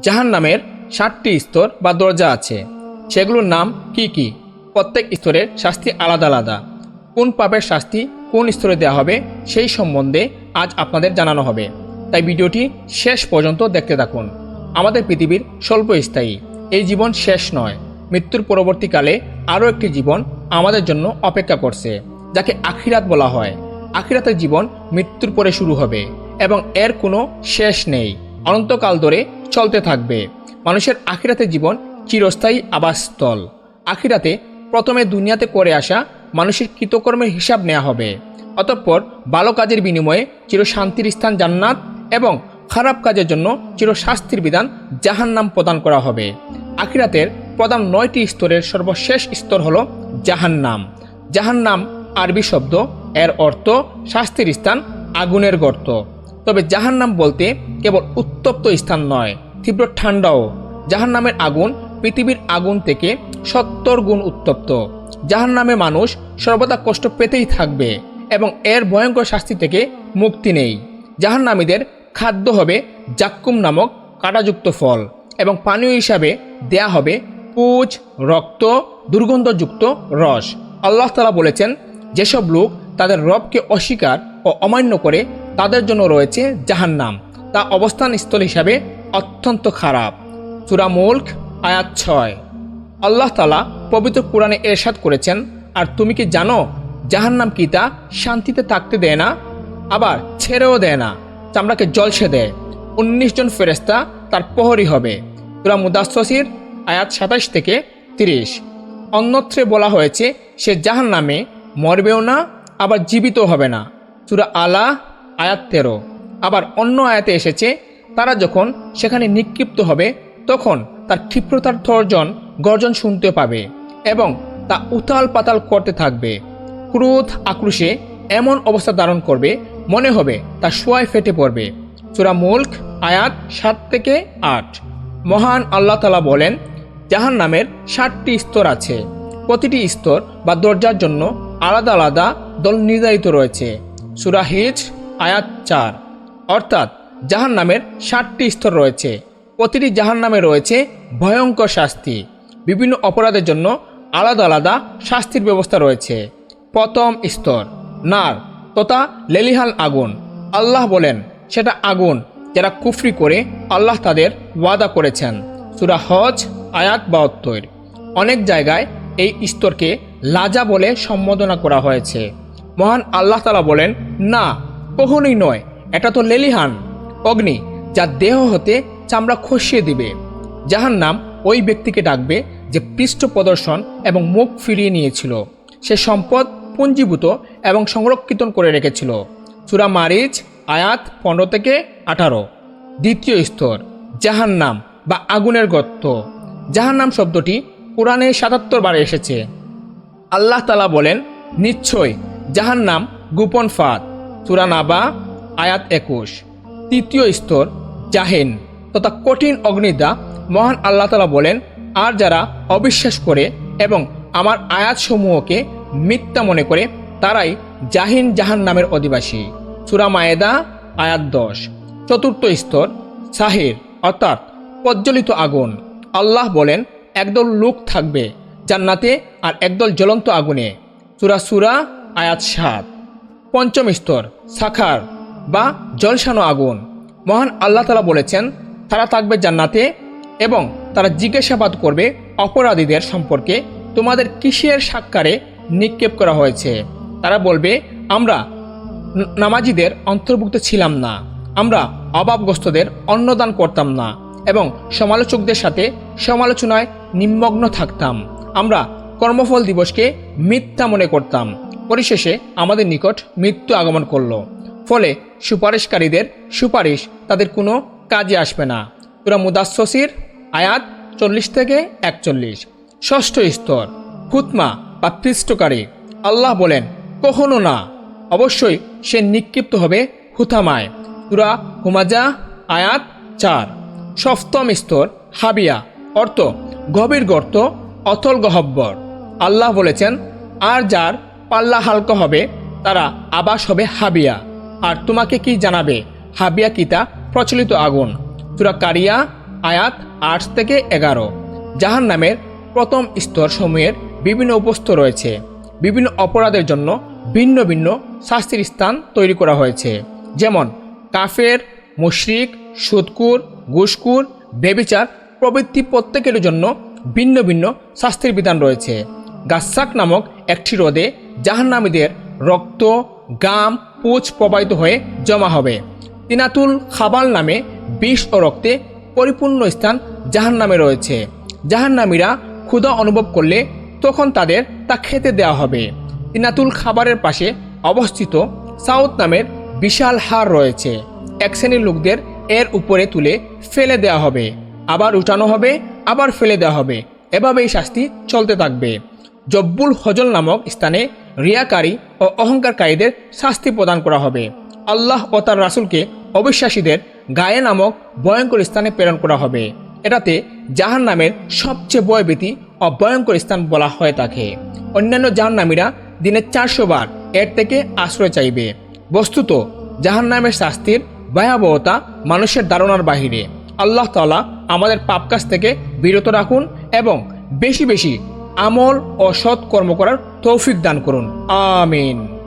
জাহান নামের ষাটটি স্তর বা দরজা আছে। সেগুলোর নাম কি কি? প্রত্যেক স্তরের শাস্তি আলাদা আলাদা। কোন পাপের শাস্তি কোন স্তরে দেওয়া হবে সেই সম্বন্ধে আজ আপনাদের জানানো হবে। তাই ভিডিওটি শেষ পর্যন্ত দেখতে থাকুন। আমাদের পৃথিবীর স্বল্প স্থায়ী এই জীবন শেষ নয়। মৃত্যুর পরবর্তীকালে আরও একটি জীবন আমাদের জন্য অপেক্ষা করছে, যাকে আখিরাত বলা হয়। আখিরাতের জীবন মৃত্যুর পরে শুরু হবে এবং এর কোনো শেষ নেই। অনন্তকাল ধরে চলতে থাকবে। মানুষের আখিরাতের জীবন চিরস্থায়ী আবাসস্থল। আখিরাতে প্রথমে দুনিয়াতে করে আসা মানুষের কৃতকর্মের হিসাব নেওয়া হবে। অতঃপর ভালো কাজের বিনিময়ে চিরশান্তির স্থান জান্নাত এবং খারাপ কাজের জন্য চিরশাস্তির বিধান জাহান্নাম প্রদান করা হবে। আখিরাতের প্রধান নয়টি স্তরের সর্বশেষ স্তর হল জাহান্নাম। জাহান্নাম আরবি শব্দ, এর অর্থ শাস্তির স্থান, আগুনের গর্ত। তবে জাহান্নাম বলতে কেবল উত্তপ্ত স্থান নয় তীব্র ঠান্ডাও, জাহান্নামের আগুন পৃথিবীর আগুন থেকে সত্তর গুণ উত্তপ্ত। জাহান্নামে মানুষ সর্বদা কষ্ট পেতেই থাকবে এবং এর ভয়ঙ্কর শাস্তি থেকে মুক্তি নেই। জাহান্নামীদের খাদ্য হবে জাক্কুম নামক কাঁটাযুক্ত ফল এবং পানীয় হিসাবে দেয়া হবে পুজ, রক্ত, দুর্গন্ধযুক্ত রস। আল্লাহ তালা বলেছেন, যেসব লোক তাদের রবকে অস্বীকার ও অমান্য করে তাদের জন্য রয়েছে জাহান্নাম। তা অবস্থান স্থল হিসাবে অত্যন্ত খারাপ। সুরা মুল্ক, আয়াত ছয়। আল্লাহ তালা পবিত্র কোরআনে এরশাদ করেছেন, আর তুমি কি জানো, জাহান্নাম কি তা? শান্তিতে থাকতে দেয় না, আবার ছেড়েও দেয় না, চামড়াকে জলসে দেয়। উনিশ জন ফেরেস্তা তার প্রহরী হবে। সুরা মুদাসির আয়াত সাতাশ থেকে তিরিশ। অন্যত্রে বলা হয়েছে, সে জাহান নামে মরবেও না, আবার জীবিত হবে না। সুরা আলা, আয়াত তেরো। আবার অন্য আয়াতে এসেছে তারা যখন সেখানে নিক্ষিপ্ত হবে, তখন তার ক্ষিপ্রতার তর্জন গর্জন শুনতে পাবে এবং তা উতাল পাতাল করতে থাকবে। ক্রোধ আক্রোশে এমন অবস্থা ধারণ করবে, মনে হবে তা সোয়ায় ফেটে পড়বে। সুরা মুল্ক, আয়াত সাত থেকে আট। মহান আল্লাহ তালা বলেন জাহান নামের ষাটটি স্তর আছে। প্রতিটি স্তর বা দরজার জন্য আলাদা আলাদা দল নির্ধারিত রয়েছে। সুরা হিজ, আয়াত চার। অর্থাৎ জাহান নামের ষাটটি স্তর রয়েছে। প্রতিটি জাহান নামে রয়েছে ভয়ঙ্কর শাস্তি। বিভিন্ন অপরাধের জন্য আলাদা আলাদা শাস্তির ব্যবস্থা রয়েছে। প্রথম স্তর, নার, তথা লেলিহাল আগুন। আল্লাহ বলেন, সেটা আগুন যারা কুফরি করে আল্লাহ তাদের ওয়াদা করেছেন। সুরা হজ, আয়াত বাহাত্তর। অনেক জায়গায় এই স্তরকে লাজা বলে সম্বোধনা করা হয়েছে। মহান আল্লাহ তালা বলেন, না, কখনোই নয়। এটা তো লেলিহান। অগ্নি, যা দেহ হতে চামড়া খসিয়ে দিবে। যাহার নাম ওই ব্যক্তিকে ডাকবে যে পৃষ্ঠ প্রদর্শন এবং মুখ ফিরিয়ে নিয়েছিল। সে সম্পদ পুঞ্জীভূত এবং সংরক্ষিত করে রেখেছিল। চূড়া মারিচ আয়াত পনেরো থেকে আঠারো। দ্বিতীয় স্তর, জাহান্নাম বা আগুনের গর্ত। জাহান্নাম শব্দটি কোরআনে সাতাত্তর বারে এসেছে। আল্লাহ তালা বলেন, নিশ্চয়, জাহান্নাম গোপন ফাঁদ। চূড়ানাবা আয়াত একুশ। তৃতীয় স্তর, জাহেন, তথা কঠিন অগ্নিদা, মহান আল্লাহ তালা বলেন, আর যারা অবিশ্বাস করে এবং আমার আয়াতসমূহকে মিথ্যা মনে করে, তারাই জাহিন জাহান নামের অধিবাসী। সুরা মায়েদা, আয়াত দশ। চতুর্থ স্তর, সাহির, অর্থাৎ প্রজ্বলিত আগুন। আল্লাহ বলেন, একদল লোক থাকবে জান্নাতে আর একদল জ্বলন্ত আগুনে। সুরা সুরা, আয়াত সাত। পঞ্চম স্তর, সাখার। বা জলসানো আগুন। মহান আল্লাহ তালা বলেছেন, তারা থাকবে জান্নাতে এবং তারা জিজ্ঞাসাবাদ করবে অপরাধীদের সম্পর্কে। তোমাদের কিসের সাক্ষারে নিক্ষেপ করা হয়েছে? তারা বলবে, আমরা নামাজিদের অন্তর্ভুক্ত ছিলাম না। আমরা অভাবগ্রস্তদের অন্নদান করতাম না এবং সমালোচকদের সাথে সমালোচনায় নিমগ্ন থাকতাম। আমরা কর্মফল দিবসকে মিথ্যা মনে করতাম। পরিশেষে আমাদের নিকট মৃত্যু আগমন করল। ফলে সুপারিশকারীদের সুপারিশ তাদের কোনো কাজে আসবে না। পুরা মুদাসির আয়াত চল্লিশ থেকে একচল্লিশ। ষষ্ঠ স্তর হুতমা বা পৃষ্ঠকারী। আল্লাহ বলেন, কখনো না। অবশ্যই সে নিক্ষিপ্ত হবে হুথামায় তুরা হুমাজা আয়াত চার। সপ্তম স্তর, হাবিয়া। অর্থ, গভীর গর্ত, অথল গহব্বর। আল্লাহ বলেছেন, আর যার পাল্লা হালকা হবে, তারা আবাস হবে হাবিয়া। আর তোমাকে কি জানাবে? হাবিয়া কিতা? প্রচলিত আগুন। তুরা কারিয়া, আয়াত আট থেকে এগারো। জাহান নামের প্রথম স্তর সমূহের বিভিন্ন উপস্থ রয়েছে। বিভিন্ন অপরাধের জন্য ভিন্ন ভিন্ন শাস্তির স্থান তৈরি করা হয়েছে। যেমন কাফের, মুশরিক সুদকুর ঘুষকুর বেবিচার প্রভৃতি প্রত্যেকের জন্য ভিন্ন ভিন্ন শাস্তির বিধান রয়েছে। গাসাক নামক একটি হ্রদে জাহান্নামীদের রক্ত, গাম পুচ প্রবাহিত হয়ে জমা হবে। তিনাতুল খাবাল নামে বিষ ও রক্তে পরিপূর্ণ স্থান জাহান্নামে রয়েছে। জাহান্নামীরা ক্ষুধা অনুভব করলে তখন তাদের তা খেতে দেওয়া হবে। তিনাতুল খাবারের পাশে অবস্থিত সাউথ নামের বিশাল হার রয়েছে। এক শ্রেণির লোকদের এর উপরে তুলে ফেলে দেওয়া হবে। আবার উঠানো হবে, আবার ফেলে দেওয়া হবে। এভাবেই শাস্তি চলতে থাকবে। জব্বুল হজল নামক স্থানে রিয়াকারী ও অহংকারকারীদের শাস্তি প্রদান করা হবে। আল্লাহ ও তার রাসুলকে অবিশ্বাসীদের গায়ে নামক ভয়ঙ্কর স্থানে প্রেরণ করা হবে। এটাতে জাহান নামের সবচেয়ে ভয়ভীতি ও ভয়ঙ্কর স্থান বলা হয়ে থাকে অন্যান্য জাহান্নামীরা দিনে চারশো বার এর থেকে আশ্রয় চাইবে। বস্তুত জাহান নামের শাস্তির ভয়াবহতা মানুষের ধারণার বাহিরে। আল্লাহ তালা আমাদের পাপ কাজ থেকে বিরত রাখুন এবং বেশি বেশি আমল ও সৎ কর্ম করার তৌফিক দান করুন। আমিন।